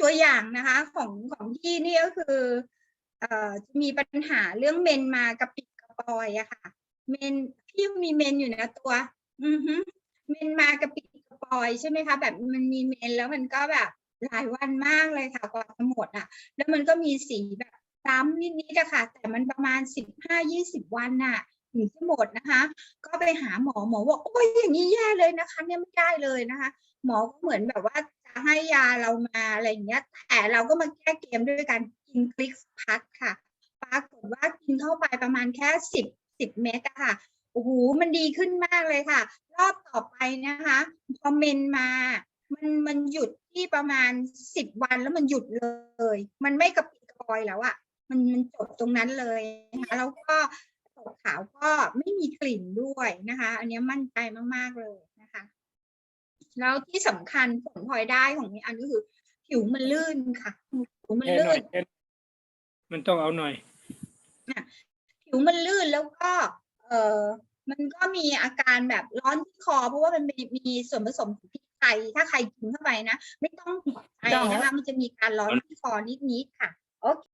ตัวอย่างนะคะของของที่นี่ก็คือเอ่อจะมีปัญหาเรื่องเมนมากระปิดกระปอยอะค่ะ เมนพี่มีเมนอยู่นะตัว อือฮึเมนมากระปิดกระปอยใช่ไหมคะแบบมันมีเมนแล้วมันก็แบบหลายวันมากเลยค่ะกว่าจะหมดอะแล้วมันก็มีสีแบบซ้ำนิดๆอะค่ะ แต่มันประมาณสิบห้ายี่สิบวันน่ะถึงจะหมดนะคะ ก็ไปหาหมอหมอบอกโอ้ยอย่างนี้แย่เลยนะคะ เนี่ยไม่ได้เลยนะคะ หมอก็เหมือนแบบว่า ให้ยาเรามาอะไรอย่างเงี้ยแต่เราก็มาแก้เกมด้วยการกินคลิกพัดค่ะ ปรากฏว่ากินเข้าไปประมาณแค่สิบสิบเม็ดอะค่ะโอ้โหมันดีขึ้นมากเลยค่ะ รอบต่อไปนะคะพอเมนมามันมันหยุดที่ประมาณสิบวันแล้วมันหยุดเลย มันไม่กระปิดกระปอยแล้วอะมันมันจบตรงนั้นเลยนะคะแล้วก็ตกขาวก็ไม่มีกลิ่นด้วยนะคะ อันนี้มั่นใจมาก ๆ เลย แล้วที่สำคัญผลพลอยได้ของนี้อันก็คือ ผิวมันลื่นค่ะ ผิวมันแค่หน่ลื่อยนแค่มันต้องเอาหน่อย ผิวมันลื่นแล้วก็ เออมันก็มีอาการแบบร้อนที่คอ เพราะว่ามันมีมีส่วนผสมของพริกไทย ถ้าใครกินเข้าไปนะ ไม่ต้องตกใจนะคะมันจะมีการร้อนที่คอนิดๆค่ะ โอเค